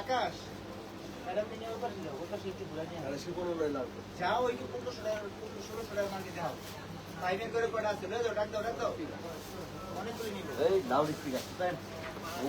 আকাশ। যাও ওই পনেরোশো টাকা ষোলোশো টাকা মার্কে যাও। পাইপের করে কটা আছে? বুঝলো ডাক দাও ডাক দাও। অনেকগুলি নিবো এই লাউড স্পিকার ও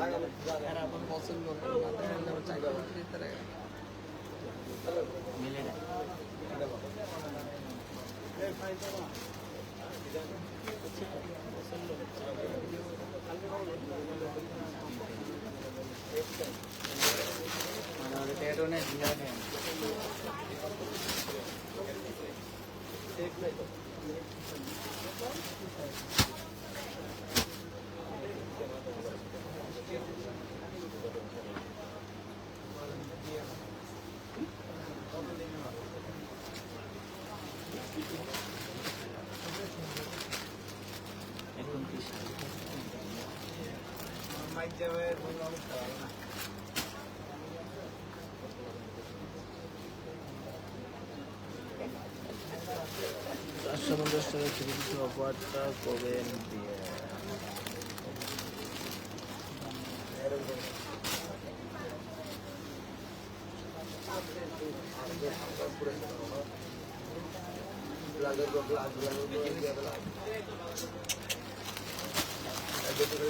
হবে মিলে কি মাইক যাবে কোনো অবস্থা হবে না চারশো পঞ্চাশ টাকা কিছু কিছু অফারটা করবেন দিয়ে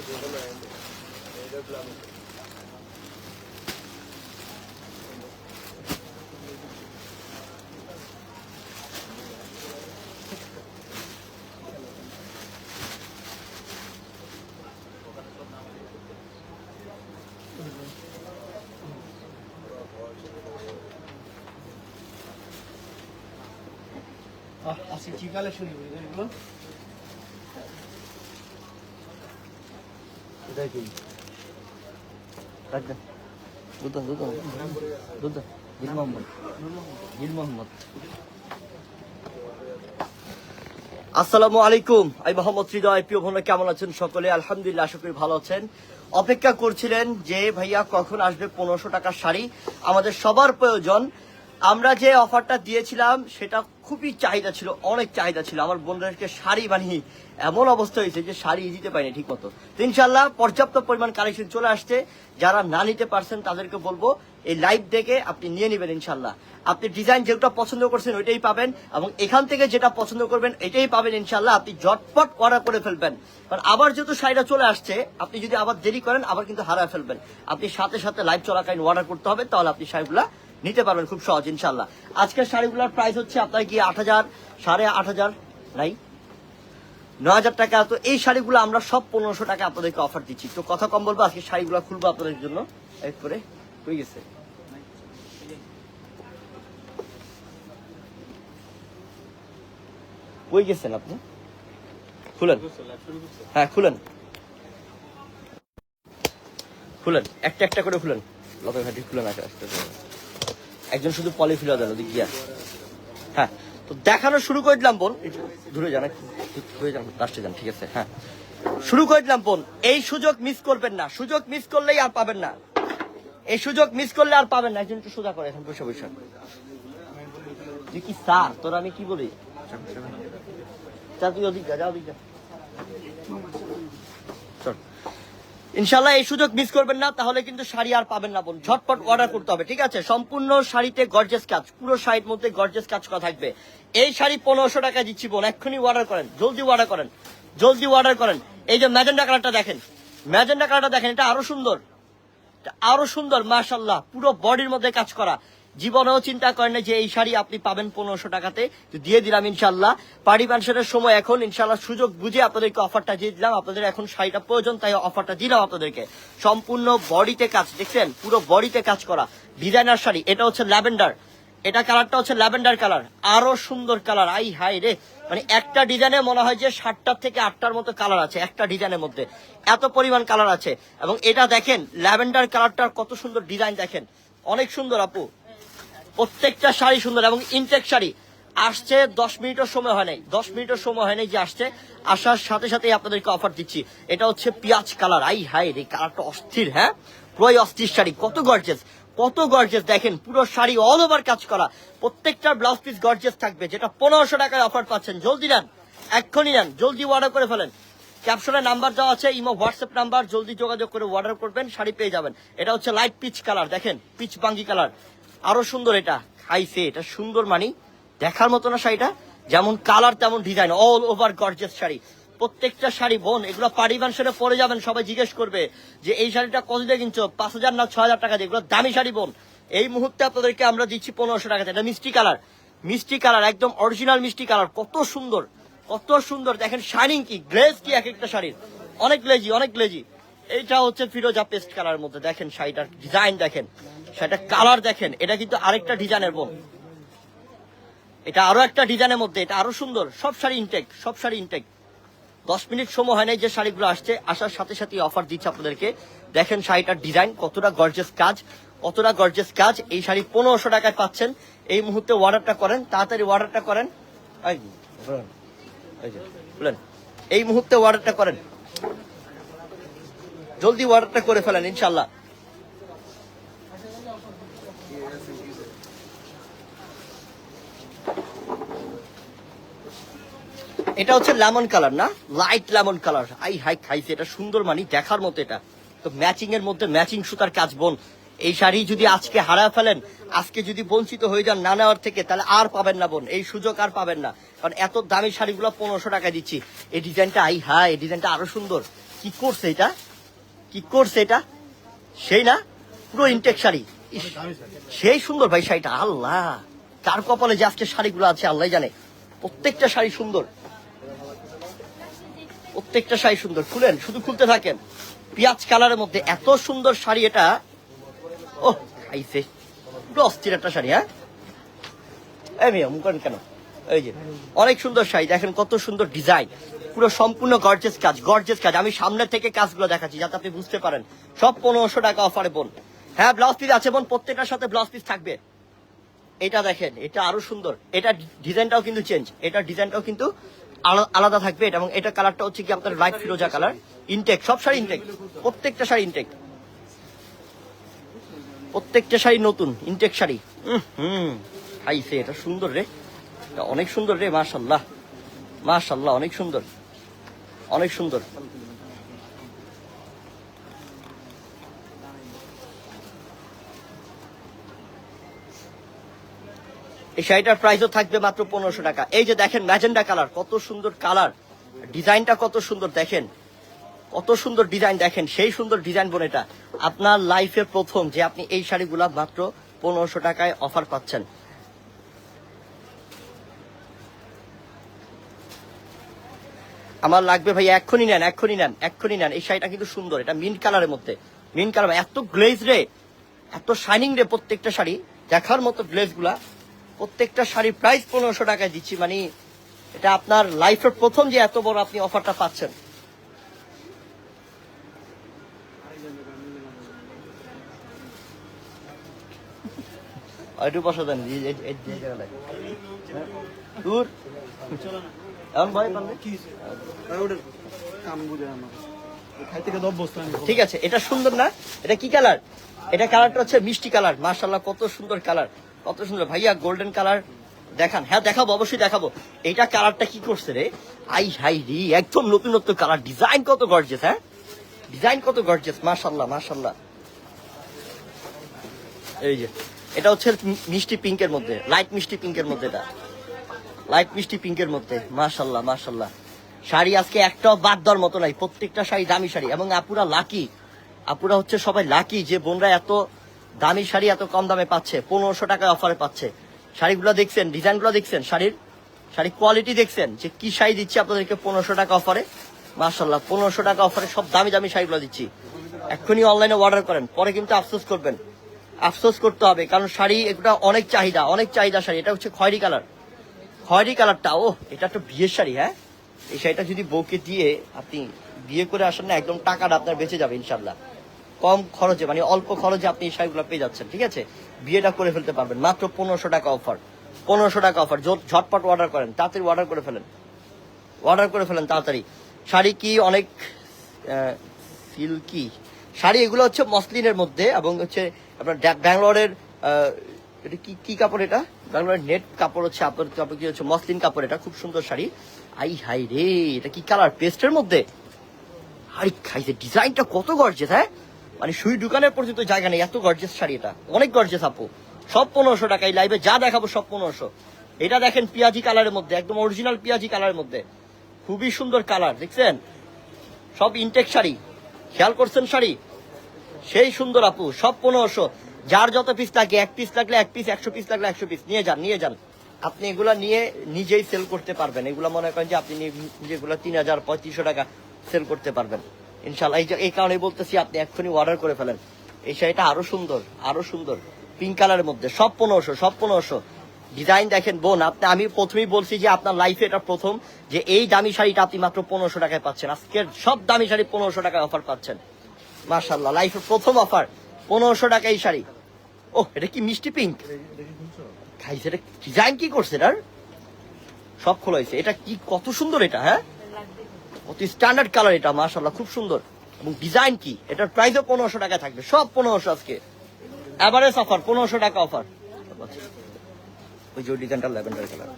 আহ, আজকে কি কালেকশন নিবো এগুলো? এটাই কি রাখ দে দুধ দাও, দুধ দুধ গিল মোহাম্মদ। গিল মোহাম্মদ। আসসালামু আলাইকুম। আমি মোহাম্মদ হৃদয়। প্রিয় ভোনা কেমন আছেন সকলে? আলহামদুলিল্লাহ আশা করি ভালো আছেন। অপেক্ষা করছিলেন যে ভাইয়া কখন আসবে পনেরোশো টাকার শাড়ি। আমাদের সবার প্রয়োজন আমরা যে অফারটা দিয়েছিলাম, সেটা খুবই চাহিদা ছিল, অনেক চাহিদা ছিল। আমার বোনদেরকে শাড়ি বানিয়ে এমন অবস্থা হয়েছে যে শাড়ি দিতে পারিনি ঠিক মতো ইনশাল্লাহ পর্যাপ্ত পরিমাণ কালেকশন চলে আসছে। যারা না নিতে পারছেন, তাদেরকে বলব, এই লাইভ দেখে আপনি নিয়ে নেবেন ইনশাল্লাহ আপনি ডিজাইন যেটা পছন্দ করছেন, ওইটাই পাবেন এবং এখান থেকে যেটা পছন্দ করবেন, এটাই পাবেন ইনশাল্লাহ আপনি জটপট অর্ডার করে ফেলবেন। কারণ আবার যেহেতু শাড়িটা চলে আসছে, আপনি যদি আবার দেরি করেন, আবার কিন্তু হারায় ফেলবেন। আপনি সাথে সাথে লাইভ চলাকালীন অর্ডার করতে হবে, তাহলে আপনি শাড়িগুলা নিতে পারবেন খুব সহজ ইনশাল্লাহ আজকের শাড়িগুলোর প্রাইস হচ্ছে আপনার কি আট হাজার, সাড়ে আট হাজার? নাই? নয় হাজার টাকা। তো এই শাড়িগুলো আমরা সব পনেরোশো টাকা আপনাদেরকে অফার দিচ্ছি। তো কথা কম বলব, আজকে শাড়িগুলো খুলবো আপনাদের জন্য। এক হয়ে গেছে। গেছেন আপনি? খুলেন। হ্যাঁ খুলেন। খুলেন। একটা একটা করে খুলেন। লতার ঘাটি খুলেন আস্তে আস্তে। একজন শুধু পলি ফিলা দেন, ওদিক গিয়া। হ্যাঁ তো দেখানো শুরু করে দিলাম, বোন। দূরে যান দূরে যান, লাস্টে যান, ঠিক আছে? হ্যাঁ। শুরু করে দিলাম, বোন। এই সুযোগ মিস করবেন না। সুযোগ মিস করলেই আর পাবেন না। এই সুযোগ মিস করলে আর পাবেন না। একজন একটু সোজা করে, এখন বসে বসে। তুই কি স্যার তোর আমি কি বলি? তুই ওদিক যা যা ওদিক যা চল ইনশাল্লাহ এই সুযোগ মিস করবেন না, তাহলে কিন্তু শাড়ি আর পাবেন না বোন। ঝটপট অর্ডার করতে হবে, ঠিক আছে? সম্পূর্ণ শাড়িতে গর্জেস কাজ, পুরো শাড়ির মধ্যে গর্জেস কাজ করা থাকবে। এই শাড়ি পনেরোশো টাকা দিচ্ছি বোন, এক্ষুনি অর্ডার করেন, জলদি অর্ডার করেন, জলদি অর্ডার করেন। এই যে ম্যাজেন্ডা কালারটা দেখেন, ম্যাজেন্ডা কালারটা দেখেন, এটা আরও সুন্দর আরও সুন্দর মাশাল্লাহ পুরো বডির মধ্যে কাজ করা। জীবনেও চিন্তা করেন যে এই শাড়ি আপনি পাবেন পনেরোশো টাকাতে। দিয়ে দিলাম ইনশাল্লাহ। পার্টি ফাংশনের সময় এখন, ইনশাল্লাহ সুযোগ বুঝে আপনাদেরকে অফারটা দিয়ে দিলাম। আপনাদের এখন শাড়িটা প্রয়োজন, তাই অফারটা দিলাম আপনাদেরকে। সম্পূর্ণ বডিতে কাজ, দেখছেন? পুরো বডিতে কাজ করা। ডিজাইনার শাড়ি, এটা হচ্ছে ল্যাভেন্ডার। এটা কালারটা হচ্ছে ল্যাভেন্ডার কালার। আরও সুন্দর কালার। আই হাই রে! মানে একটা ডিজাইনে মনে হয় যে ষাটটার থেকে আটটার মতো কালার আছে, একটা ডিজাইনের মধ্যে। এত পরিমাণ কালার আছে। এবং এটা দেখেন, ল্যাভেন্ডার কালারটার কত সুন্দর ডিজাইন দেখেন। অনেক সুন্দর আপু। প্রত্যেকটা শাড়ি সুন্দর এবং ইনটেক শাড়ি। আসছে দশ মিনিটের সময় হয় নাই। দশ মিনিটের সময় হয় নাই যে আসছে। আসার সাথে সাথে আপনাদেরকে অফার দিচ্ছি। এটা হচ্ছে পেঁয়াজ কালার। আই হাই রে, কালারটা অস্থির হ্যাঁ? পুরোই অস্থির শাড়ি। কত গর্জেস কত গর্জেস দেখেন, পুরো শাড়ি অল ওভার কাজ করা। প্রত্যেকটা ব্লাউজ পিস গর্জেস থাকবে, যেটা পনেরোশো টাকায় অফার পাচ্ছেন। জলদি নেন, এক্ষুনি নেন, জলদি অর্ডার করে ফেলেন। ক্যাপশনে নাম্বার দেওয়া আছে, ইমো, হোয়াটসঅ্যাপ নাম্বার জলদি যোগাযোগ করে অর্ডার করবেন, শাড়ি পেয়ে যাবেন। এটা হচ্ছে লাইট পিচ কালার দেখেন পিচ বাঙ্গি কালার আরও সুন্দর এটা খাইছে, এটা সুন্দর মানি। দেখার মতো না শাড়িটা, যেমন কালার তেমন design all over gorgeous sari. প্রত্যেকটা শাড়ি, বোন, এগুলো পাড়ি মাংসে পরে যাবেন, সবাই জিজ্ঞেস করবে যে এই শাড়িটা কত দিয়ে কিনছো? পাঁচ হাজার না ছয় হাজার টাকা দিয়ে? এগুলো দামি শাড়ি, বোন। এই মুহূর্তে আপনাদেরকে আমরা দিচ্ছি পনেরোশো টাকা এটা মিষ্টি কালার মিষ্টি কালার, একদম অরিজিনাল মিষ্টি কালার। কত সুন্দর কত সুন্দর। দেখেন শাইনিং কি গ্লেজ কি এক একটা শাড়ির। অনেক গ্লেজি অনেক গ্লেজি এইটা হচ্ছে ফিরোজা পেস্ট কালার মধ্যে। দেখেন শাড়িটার ডিজাইন দেখেন। শাড়িটার কালার দেখেন, এটা কিন্তু আরেকটা ডিজাইনের বোন এটা আরও একটা ডিজাইনের মধ্যে, এটা আরও সুন্দর, সব শাড়ি ইনটেক সব শাড়ি ইনটেক দশ মিনিট সময় হয় নাই যে শাড়িগুলো আসছে, আসার সাথে সাথে অফার দিচ্ছে আপনাদেরকে। দেখেন শাড়িটার ডিজাইন কতটা গর্জেস কাজ, কতটা গর্জেস কাজ। এই শাড়ি পনেরোশো টাকায় পাচ্ছেন। এই মুহূর্তে অর্ডারটা করেন, তাড়াতাড়ি অর্ডারটা করেন। এই মুহূর্তে অর্ডারটা করেন। জলদি অর্ডারটা করে ফেলেন ইনশাল্লাহ এটা হচ্ছে লেমন কালার না? লাইট লেমন কালার আই, হাই, খাইছে। এটা সুন্দর মানি, দেখার মতো এটা। তো ম্যাচিং এর মধ্যে ম্যাচিং সুতার কাজ বোন। এই শাড়ি যদি আজকে হারায় ফেলেন, আজকে যদি বঞ্চিত হয়ে যান না নেওয়ার থেকে, তাহলে আর পাবেন না বোন। এই সুযোগ আর পাবেন না। কারণ এত দামি শাড়িগুলো পনেরোশো টাকা দিচ্ছি। এই ডিজাইনটা আই, হাই, এই ডিজাইনটা আরও সুন্দর। কি করছে এটা? কি করছে এটা? সেই না? পুরো ইনটেক শাড়ি। সেই সুন্দর ভাই শাড়িটা। আল্লাহ! কার কপালে যে আজকে শাড়িগুলো আছে আল্লাহ জানে। প্রত্যেকটা শাড়ি সুন্দর। প্রত্যেকটা শাড়ি সুন্দর। খুলেন, শুধু খুলতে থাকেন। পেঁয়াজ কালারের মধ্যে এত সুন্দর শাড়ি এটা। ও খাইছে। অস্থির একটা শাড়ি হ্যাঁ? এই মেয়ে, মুখ কেন? এই যে, অনেক সুন্দর শাড়ি। দেখেন কত সুন্দর ডিজাইন। পুরো সম্পূর্ণ গর্জেস কাজ গর্জেস কাজ। আমি সামনে থেকে কাজগুলো দেখাচ্ছি, যাতে আপনি বুঝতে পারেন। সব পনেরোশো টাকা অফারে বোন। হ্যাঁ ব্লাউজ পিস আছে বোন, প্রত্যেকটার সাথে ব্লাউজ পিস থাকবে। এটা দেখেন, এটা আরও সুন্দর। এটা ডিজাইনটাও কিন্তু চেঞ্জ এটা ডিজাইনটাও কিন্তু আলাদা থাকবে এটা, এবং এটা কালারটা হচ্ছে কি আপনার লাইট ফিরোজা কালার। ইনটেক সব শাড়ি ইনটেক প্রত্যেকটা শাড়ি ইনটেক প্রত্যেকটা শাড়ি নতুন ইনটেক শাড়ি। হুম। আইসে, এটা সুন্দর রে। এটা অনেক সুন্দর রে মাশাল্লাহ মাশাল্লাহ অনেক সুন্দর। অনেক সুন্দর। এই শাড়িটার প্রাইসও থাকবে মাত্র পনেরোশো টাকা। এই যে দেখেন ম্যাজেন্ডা কালার, কত সুন্দর কালার। ডিজাইনটা কত সুন্দর দেখেন। কত সুন্দর ডিজাইন দেখেন, সেই সুন্দর ডিজাইন বোন এটা। আপনার লাইফে প্রথম যে আপনি এই শাড়িগুলা মাত্র পনেরোশো টাকায় অফার পাচ্ছেন। আমার লাগবে ভাই, এক্ষুনি নেন এক্ষুনি নেন এক্ষুনি নেন। এই শাড়িটা কিন্তু সুন্দর, এটা মিন্ট কালারের মধ্যে। মিন্ট কালার এত গ্লেজ রে, এত শাইনিং রে প্রত্যেকটা শাড়ি। দেখার মতো গ্লেজগুলা প্রত্যেকটা শাড়ির প্রাইস পনেরোশো টাকায় দিচ্ছি। মানে এটা আপনার লাইফের প্রথম যে এত বড় আপনি অফারটা পাচ্ছেন। একটু বসা দেন এই- এই- এই- এই জায়গাটায়। দূর। এখন ভয় পারলে ঠিক আছে এটা সুন্দর না? এটা কি কালার এটা কালারটা হচ্ছে মিষ্টি কালার মার্শাল্লাহ কত সুন্দর কালার কত সুন্দর। ভাইয়া গোল্ডেন কালার দেখান। হ্যাঁ দেখাবো, অবশ্যই দেখাবো। এটা কালারটা কি করছে রে? আই হাই রি, একদম নতুনত্ব কালার ডিজাইন কত গর্জেস হ্যাঁ? ডিজাইন কত গর্জেস মার্শাল্লাহ মার্শাল্লাহ এই যে, এটা হচ্ছে মিষ্টি পিঙ্কের মধ্যে লাইট মিষ্টি পিঙ্কের মধ্যে এটা। লাইট মিষ্টি পিঙ্কের মধ্যে মাশাল্লাহ মাশাল্লাহ শাড়ি আজকে একটাও বাদ দেওয়ার মতো নাই, প্রত্যেকটা শাড়ি দামি শাড়ি, এবং আপুরা লাকি আপুরা হচ্ছে সবাই লাকি যে বোনরা এত দামি শাড়ি এত কম দামে পাচ্ছে, পনেরোশো টাকায় অফারে পাচ্ছে। শাড়িগুলো দেখছেন, ডিজাইনগুলো দেখছেন, শাড়ির শাড়ির কোয়ালিটি দেখছেন, যে কি শাড়ি দিচ্ছি আপনাদেরকে পনেরোশো টাকা অফারে মার্শাল্লাহ পনেরোশো টাকা অফারে সব দামি দামি শাড়িগুলো দিচ্ছি। এক্ষুনি অনলাইনে অর্ডার করেন, পরে কিন্তু আফসোস করবেন। আফসোস করতে হবে, কারণ শাড়ি এগুলো অনেক চাহিদা অনেক চাহিদা শাড়ি, এটা হচ্ছে খয়েরি কালার। খয়েরি কালারটা ও এটা তো বিয়ের শাড়ি হ্যাঁ? এই শাড়িটা যদি বউকে দিয়ে আপনি বিয়ে করে আসেন না, একদম টাকাটা আপনার বেঁচে যাবে ইনশাল্লাহ কম খরচে মানে অল্প খরচে আপনি এই শাড়িগুলো পেয়ে যাচ্ছেন, ঠিক আছে? বিয়েটা করে ফেলতে পারবেন। মাত্র পনেরোশো টাকা অফার। পনেরোশো টাকা অফার। ঝটপট অর্ডার করেন, তাড়াতাড়ি অর্ডার করে ফেলেন। অর্ডার করে ফেলেন তাড়াতাড়ি। শাড়ি কি অনেক সিল্কি শাড়ি এগুলো হচ্ছে মসলিনের মধ্যে এবং হচ্ছে আপনার ব্যাঙ্গালোরের এটা কি কি কাপড় এটা? ব্যাঙ্গালোরের নেট কাপড় হচ্ছে আপনার কাপড় কি হচ্ছে মসলিন কাপড় এটা? খুব সুন্দর শাড়ি। আই হাই রে, এটা কি কালার পেস্টের মধ্যে? আরে খাইছে ডিজাইনটা কত গর্জেস হ্যাঁ? মানে সুই দোকানের পর্যন্ত জায়গা নেই, এত গর্জেস শাড়ি এটা। অনেক গর্জেস আপু। সব পনেরোশো টাকা এই লাইভে যা দেখাবো সব পনেরোশো। এটা দেখেন পিয়াজি কালারের মধ্যে, একদম অরিজিনাল পিয়াজি কালারের মধ্যে। খুবই সুন্দর কালার দেখছেন? সব ইনটেক শাড়ি। খেয়াল করছেন শাড়ি? সেই সুন্দর আপু, সব পনেরোশো। যার যত পিস লাগে, এক পিস লাগলে এক পিস একশো পিস লাগলে একশো পিস নিয়ে যান নিয়ে যান। আপনি এগুলা নিয়ে নিজেই সেল করতে পারবেন। এগুলা মনে করেন যে আপনি যেগুলো তিন হাজার, পঁয়ত্রিশশো টাকা সেল করতে পারবেন। ইনশাল্লাহ এই এই কারণে বলতেছি আপনি এক্ষুনি অর্ডার করে ফেলেন। এই শাড়িটা আরও সুন্দর আরও সুন্দর। পিঙ্ক কালারের মধ্যে, সব পনেরোশো সব পনেরোশো। ডিজাইন দেখেন, বোন, আপনি, আমি প্রথমেই বলছি যে আপনার লাইফে এটা প্রথম, যে এই দামি শাড়িটা আপনি মাত্র পনেরোশো টাকায় পাচ্ছেন। আজকের সব দামি শাড়ি পনেরোশো টাকায় অফার পাচ্ছেন। মার্শাল্লাহ লাইফের প্রথম অফার পনেরোশো টাকা এই শাড়ি। ও এটা কি মিষ্টি পিঙ্ক খাইছে এটা ডিজাইন কি করছে এটার? সব খোলা হয়েছে। এটা কি কত সুন্দর এটা হ্যাঁ? কত স্ট্যান্ডার্ড কালার এটা মার্শাল্লাহ খুব সুন্দর। এবং ডিজাইন কি? এটার প্রাইসও পনেরোশো টাকা থাকবে, সব পনেরোশো আজকে। এভারেজ অফার পনেরোশো টাকা অফার ওই যে ডিজাইনটা ল্যাভেন্ডার কালার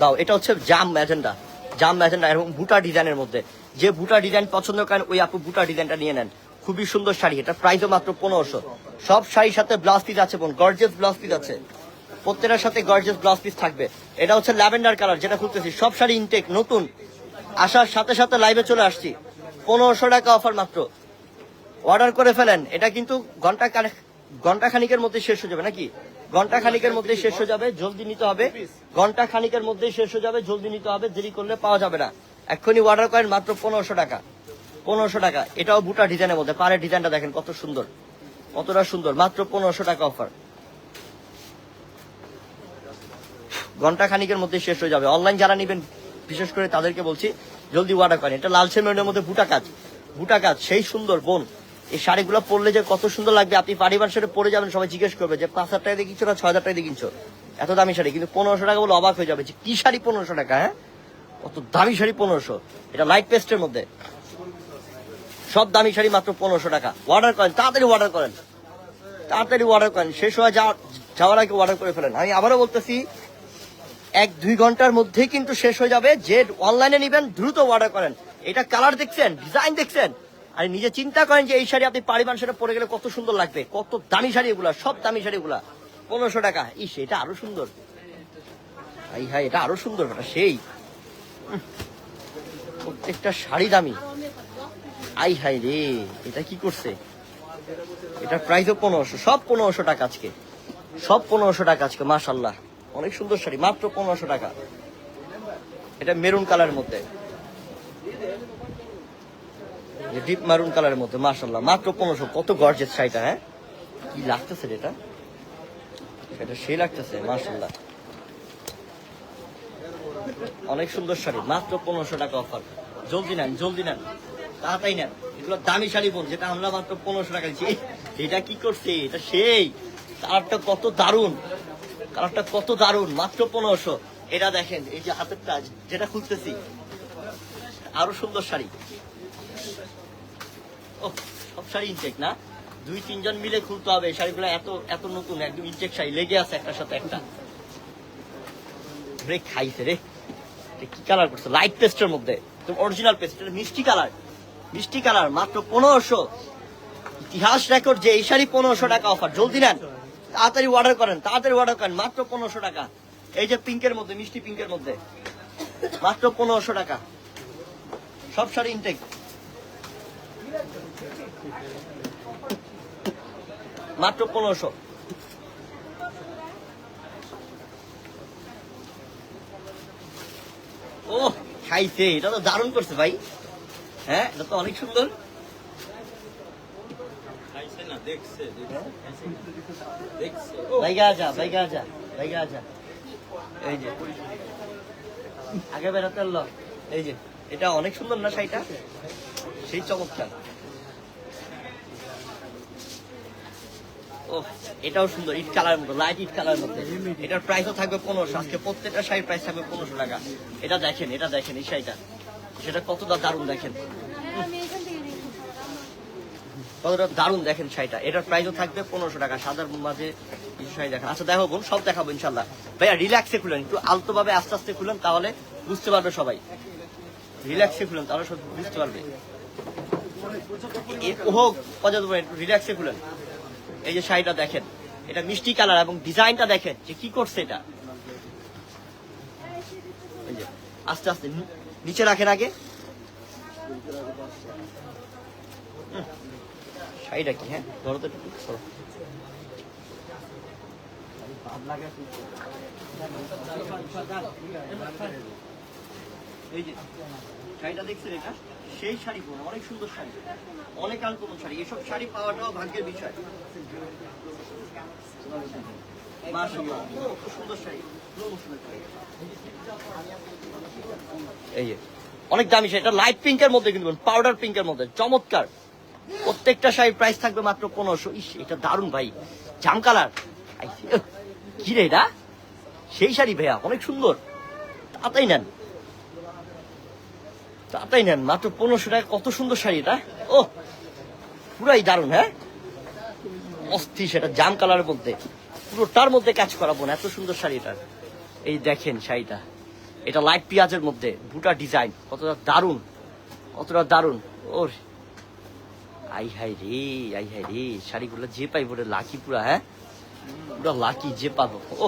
দাও, এটা হচ্ছে জাম ম্যাজেন্ডা। জাম ম্যাজেন্ডা এবং বুটা ডিজাইনের মধ্যে। যে বুটা ডিজাইন পছন্দ করেন, ওই আপু বুটা ডিজাইনটা নিয়ে নেন। খুবই সুন্দর শাড়ি, এটা প্রাইসও মাত্র পনেরোশো। সব শাড়ির সাথে ব্লাউজ পিস আছে বোন গর্জেস ব্লাউজ পিস আছে। প্রত্যেকটার সাথে গর্জেস ব্লাউজ পিস থাকবে। এটা হচ্ছে ল্যাভেন্ডার কালার, যেটা খুলতেছি। সব শাড়ি ইনটেক নতুন। আসার সাথে সাথে লাইভে চলে আসছি। পনেরোশো টাকা অফার মাত্র। অর্ডার করে ফেলেন। এটা কিন্তু ঘণ্টা ঘণ্টা খানিকের মধ্যে শেষ হয়ে যাবে, নাকি? ঘণ্টা খানিকের মধ্যে শেষ হয়ে যাবে, জলদি নিতে হবে। ঘণ্টা খানিকের মধ্যে শেষ হয়ে যাবে, জলদি নিতে হবে, দেরি করলে পাওয়া যাবে না। এক্ষুনি অর্ডার করেন মাত্র পনেরোশো টাকা। পনেরোশো টাকা। এটাও বুটা ডিজাইনের মধ্যে, পাড়ের ডিজাইনটা দেখেন কত সুন্দর। কতটা সুন্দর। মাত্র পনেরোশো টাকা অফার ঘণ্টা খানিকের মধ্যে শেষ হয়ে যাবে। অনলাইন যারা নেবেন, বিশেষ করে তাদেরকে বলছি, জলদি অর্ডার করেন। এটা লালচে মেরুনের মধ্যে বুটা কাজ। বুটা কাজ, সেই সুন্দর বোন। এই শাড়িগুলো পরলে যে কত সুন্দর লাগবে। আপনি পারিবার সাথে পরে যাবেন, সবাই জিজ্ঞেস করবে যে, পাঁচ হাজার টাকা দিয়ে না ছয় হাজার টাকা দিয়ে এত দামি শাড়ি, কিন্তু পনেরোশো টাকা বলে অবাক হয়ে যাবে যে, কি শাড়ি পনেরোশো টাকা হ্যাঁ? কত দামি শাড়ি পনেরোশো। এটা লাইট পেস্টের মধ্যে। সব দামি শাড়ি মাত্র পনেরোশো টাকা। অর্ডার করেন, তাড়াতাড়ি অর্ডার করেন। তাড়াতাড়ি অর্ডার করেন। শেষ হয়ে যাওয়ার আগে অর্ডার করে ফেলেন। আমি আবারও বলতেছি এক দুই ঘণ্টার মধ্যেই কিন্তু শেষ হয়ে যাবে। যে অনলাইনে নেবেন, দ্রুত অর্ডার করেন। এটা কালার দেখছেন ডিজাইন দেখছেন। আর নিজে চিন্তা করেন যে এই শাড়ি আপনি পারিবান সেটা পরে গেলে কত সুন্দর লাগবে। কত দামি শাড়ি এগুলা, সব দামি শাড়ি এগুলা। পনেরোশো টাকা। ইস, এটা আরও সুন্দর। হাই হাই, এটা আরও সুন্দর সেই। প্রত্যেকটা শাড়ি দামি। আই, হাই রে, এটা কি করছে? এটা প্রাইসও পনেরোশো, সব পনেরোশো টাকা আজকে। সব পনেরোশো টাকা আজকে মাশাল্লাহ অনেক সুন্দর শাড়ি, মাত্র পনেরোশো টাকা। এটা মেরুন কালারের মধ্যে। ডিপ মারুন কালারের মধ্যে মাশাল্লাহ মাত্র পনেরোশো। কত গর্জেস শাড়িটা হ্যাঁ? কি লাগতেছে এটা? এটা সেই লাগতেছে মাশাল্লাহ অনেক সুন্দর শাড়ি, মাত্র পনেরোশো টাকা অফার জলদি নেন জলদি নেন, তাড়াতাড়ি নেন। এগুলো দামি শাড়ি বোন যেটা আমরা মাত্র পনেরোশো টাকা দিচ্ছি। এটা কি করছে? এটা সেই। তারটা কত দারুণ। কালারটা কত দারুণ, মাত্র পনেরোশো। এটা দেখেন, এই যে হাতের কাজ, যেটা খুলতেছি। আরও সুন্দর শাড়ি। ও, সব শাড়ি ইনটেক না? দুই, তিনজন মিলে খুলতে হবে। শাড়িগুলো এত এত নতুন, একদম ইনটেক শাড়ি, লেগে আছে একটার সাথে একটা। রে, খাইছে রে। কি কালার করছে? লাইট পেস্টের মধ্যে। অরিজিনাল পেস্ট মিষ্টি কালার। মিষ্টি কালার, মাত্র পনেরোশো। ইতিহাস রেকর্ড যে এই শাড়ি পনেরোশো টাকা অফার জলদি নেন। তাড়াতাড়ি অর্ডার করেন, তাড়াতাড়ি অর্ডার করেন, মাত্র পনেরোশো টাকা। এই যে পিঙ্কের মধ্যে, মিষ্টি পিঙ্কের মধ্যে, মাত্র পনেরোশো টাকা। সব শাড়ি ইনটেক মাত্র পনেরোশো। ও খাইছে, এটা তো দারুণ করছে ভাই। হ্যাঁ এটা তো অনেক সুন্দর। ভাইগা আজা ভাইগা আজা ভাইগা আজা এই যে। আগে বেড়াতে এলো এই যে এটা অনেক সুন্দর না শাড়িটা? সেই চমৎকার। ও এটাও সুন্দর ইট কালার মতো লাইট ইট কালার মধ্যে এটার প্রাইসও থাকবে পনেরোশো আজকে প্রত্যেকটা শাড়ির প্রাইস থাকবে পনেরোশো টাকা। এটা দেখেন এটা দেখেন এই শাড়িটা। সেটা কতটা দারুণ দেখেন আমি এখান থেকে নিয়ে কতটা দারুণ দেখেন শাড়িটা। এটার প্রাইসও থাকবে পনেরোশো টাকা। সাদার মাঝে কিছু শাড়ি দেখেন আচ্ছা দেখো বোন সব দেখাবো ইনশাল্লাহ। ভাইয়া রিল্যাক্সে খুলেন, একটু আলতো ভাবে আস্তে আস্তে খুলেন, তাহলে বুঝতে পারবে সবাই। রিল্যাক্সে খুলেন, তাহলে সব বুঝতে পারবে। হোক পর্যাপ্ত রিল্যাক্সে খুলেন। এই যে শাড়িটা দেখেন, এটা মিষ্টি কালার এবং ডিজাইনটা দেখেন যে কি করছে এটা। আস্তে আস্তে নিচে রাখেন আগে। শাড়িটা কি হ্যাঁ? ধরো তো একটু সরো। সেই শাড়ি অনেক সুন্দর শাড়ি। অনেক শাড়ি। এসব শাড়ি শাড়ি। এই অনেক দামি শাড়ি। এটা লাইট পিঙ্কের মধ্যে কিন্তু পাউডার পিঙ্কের মধ্যে। চমৎকার। প্রত্যেকটা শাড়ির প্রাইস থাকবে মাত্র পনেরোশো। ইস, এটা দারুণ ভাই। জাম কালার। কি রে এটা? সেই শাড়ি ভাইয়া, অনেক সুন্দর। তাতাই নেন। তাতাই নেন, মাত্র পনেরোশো টাকা। কত সুন্দর শাড়ি এটা। ও, পুরাই দারুণ হ্যাঁ? অস্থির সেটা, জাম কালারের মধ্যে। পুরোটার মধ্যে কাজ করাবো না, এত সুন্দর শাড়ি এটা। এই দেখেন শাড়িটা। এটা লাইট পেঁয়াজের মধ্যে, বুটা ডিজাইন কতটা দারুণ। কতটা দারুণ। ওর আই হাই রে, আই হাই রে, শাড়িগুলো যে পাইবো রে লাকি পুরা হ্যাঁ? পুরা লাকি যে পাবো। ও,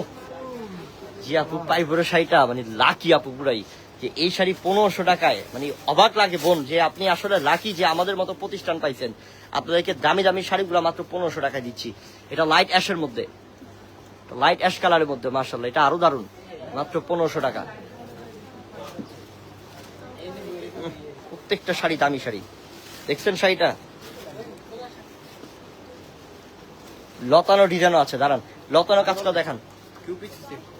যে আপু পাইবো রে শাড়িটা মানে লাকি আপু পুরাই। যে এই শাড়ি পনেরোশো টাকায় মানে অবাক লাগে বোন, যে আপনি আসলে লাকি যে আমাদের মতো প্রতিষ্ঠান পাইছেন। আপনাদেরকে দামি দামি শাড়িগুলো মাত্র পনেরোশো টাকায় দিচ্ছি। এটা লাইট অ্যাশের মধ্যে। লাইট অ্যাশ কালারের মধ্যে মার্শাল্লাহ এটা আরও দারুণ। মাত্র পনেরোশো টাকা। প্রত্যেকটা শাড়ি দামি শাড়ি। দেখছেন শাড়িটা? লতানো ডিজাইনও আছে, দাঁড়ান। লতানো কাজটা দেখান।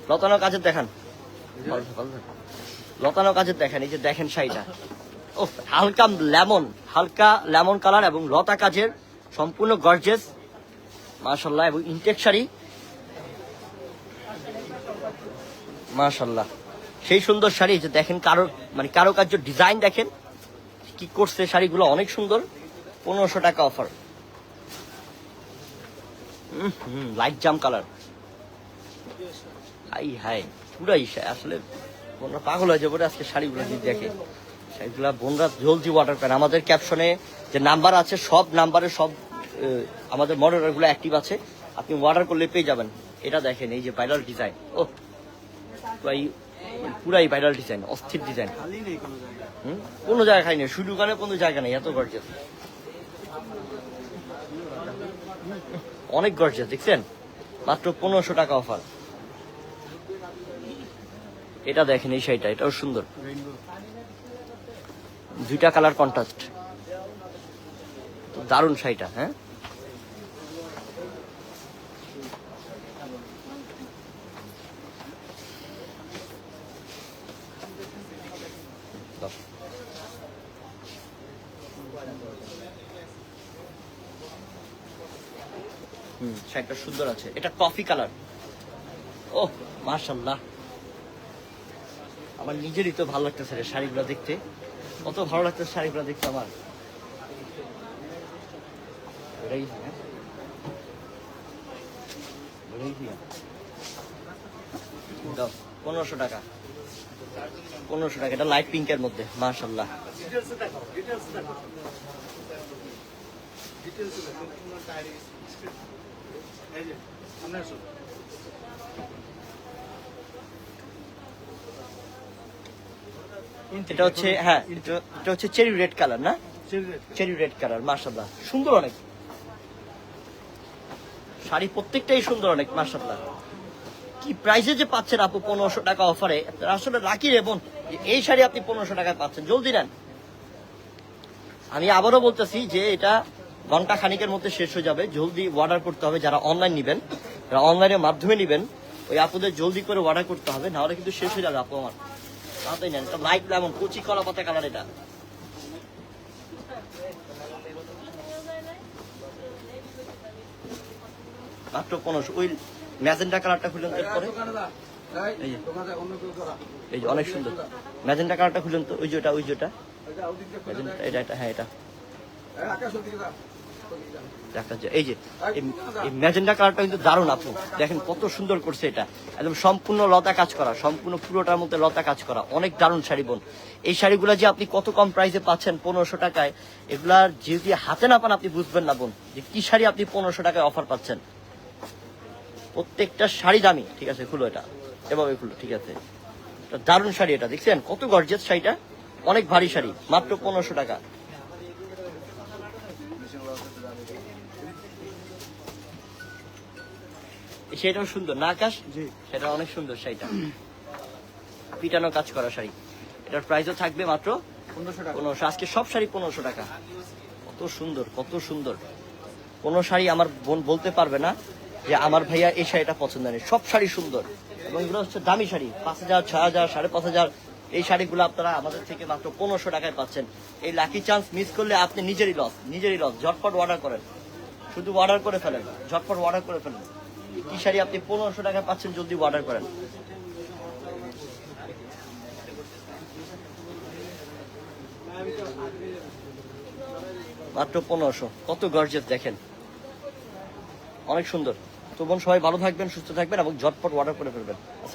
লতানো কাজের দেখান। লতানো কাজের দেখেন, এই যে দেখেন শাড়িটা। ও হালকা লেমন হালকা লেমন কালার এবং লতা কাজের সম্পূর্ণ গর্জেস মাশাল্লাহ এবং ইনটেক শাড়ি। মাশাল্লাহ সেই সুন্দর শাড়ি যে দেখেন কারও মানে কারও কার্য ডিজাইন দেখেন, কি করছে শাড়িগুলো, অনেক সুন্দর। পনেরোশো টাকা অফার। লাইট জাম কালার হাই হাই পুরাই আসলে বোনরা পাগল হয়ে যাবে আজকে শাড়িগুলো যদি দেখে। শাড়িগুলা বোনরা জলদি অর্ডার করেন আমাদের ক্যাপশনে যে নাম্বার আছে সব নাম্বারে সব আমাদের মডেলারগুলো অ্যাক্টিভ আছে। আপনি অর্ডার করলে পেয়ে যাবেন। এটা দেখেন এই যে ভাইরাল ডিজাইন ও পুরাই পুরাই ভাইরাল ডিজাইন অস্থির ডিজাইন হুম কোনো জায়গা খাই নেই। শুধু দোকানে কোনো জায়গা নেই এত গর্জেস অনেক গর্জিয়াস দেখছেন? মাত্র পনেরোশো টাকা অফার এটা দেখেন এই শাড়িটা, এটাও সুন্দর। দুইটা কালার কন্ট্রাস্ট দারুণ শাড়িটা হ্যাঁ? শাড়িটা সুন্দর আছে। এটা কফি কালার ও মাশাল্লাহ আমার নিজেরই তো ভালো লাগতেছে রে শাড়িগুলো দেখতে। কত ভালো লাগতেছে শাড়িগুলো দেখতে আমার। হ্যাঁ? দাও, পনেরোশো টাকা। পনেরোশো টাকা, এটা লাইট পিঙ্কের মধ্যে মাশাল্লাহ ডিটেলসে এটা হচ্ছে হ্যাঁ এটা হচ্ছে চেরি রেড কালার না? চেরি রেড কালার মার্শাল্লাহ সুন্দর অনেক। শাড়ি প্রত্যেকটাই সুন্দর অনেক মার্শাল্লাহ কি প্রাইসে যে পাচ্ছেন আপু পনেরোশো টাকা অফারে? আসলে রাখি রে বোন এই শাড়ি আপনি পনেরোশো টাকায় পাচ্ছেন জলদি নেন। আমি আবারও বলতেছি যে এটা ঘণ্টা খানিকের মধ্যে শেষ হয়ে যাবে। জলদি অর্ডার করতে হবে যারা অনলাইন নেবেন। যারা অনলাইনের মাধ্যমে নেবেন, ওই আপুদের জলদি করে অর্ডার করতে হবে, নাহলে কিন্তু শেষ হয়ে যাবে আপু আমার। তাড়াতাড়ি নেন এটা লাইট লেমন কচি কলা পাতা কালার এটা। মাত্র পনেরোশো। ওই ম্যাজেন্টা কালারটা খুললেন তো এরপরে। এই যে। অনেক সুন্দর। ম্যাজেন্টা কালারটা খুললেন তো, ওই যে ওটা, ওই যে ওটা। এটা এটা হ্যাঁ এটা। এই যে, এই- ম্যাজেন্টা কালারটা কিন্তু দারুণ আপু। দেখেন কত সুন্দর করছে এটা। একদম সম্পূর্ণ লতা কাজ করা, সম্পূর্ণ পুরোটার মধ্যে লতা কাজ করা। অনেক দারুণ শাড়ি বোন। এই শাড়িগুলো যে আপনি কত কম প্রাইসে পাচ্ছেন, পনেরোশো টাকায়, এগুলার যদি হাতে না পান আপনি বুঝবেন না বোন, যে কি শাড়ি আপনি পনেরোশো টাকায় অফার পাচ্ছেন। প্রত্যেকটা শাড়ি দামি। ঠিক আছে, খুলো এটা। এভাবে খুলো, ঠিক আছে। দারুণ শাড়ি এটা, দেখছেন? কত গর্জেস শাড়িটা। অনেক ভারী শাড়ি, মাত্র পনেরোশো টাকা। শাড়িটাও সুন্দর। না আকাশ? সেটা অনেক সুন্দর শাড়িটা। পিটানো কাজ করা শাড়ি। এটার প্রাইসও থাকবে মাত্র পনেরোশো আজকে সব শাড়ি পনেরোশো টাকা। কত সুন্দর কত সুন্দর। কোনো শাড়ি আমার বোন বলতে পারবে না যে আমার ভাইয়া এই শাড়িটা পছন্দ নেই সব শাড়ি সুন্দর। এবং এগুলো হচ্ছে দামি শাড়ি। পাঁচ হাজার ছয় হাজার সাড়ে পাঁচ হাজার। এই শাড়িগুলো আপনারা আমাদের থেকে মাত্র পনেরোশো টাকায় পাচ্ছেন। এই লাকি চান্স মিস করলে আপনি নিজেরই লস নিজেরই লস ঝটপট অর্ডার করেন। শুধু অর্ডার করে ফেলেন ঝটপট অর্ডার করে ফেলেন। কি শাড়ি আপনি পনেরোশো টাকা পাচ্ছেন যদি অর্ডার করেন। মাত্র পনেরোশো। কত গর্জেস দেখেন। অনেক সুন্দর। তো বোন, সবাই ভালো থাকবেন, সুস্থ থাকবেন এবং ঝটপট অর্ডার করে ফেলবেন।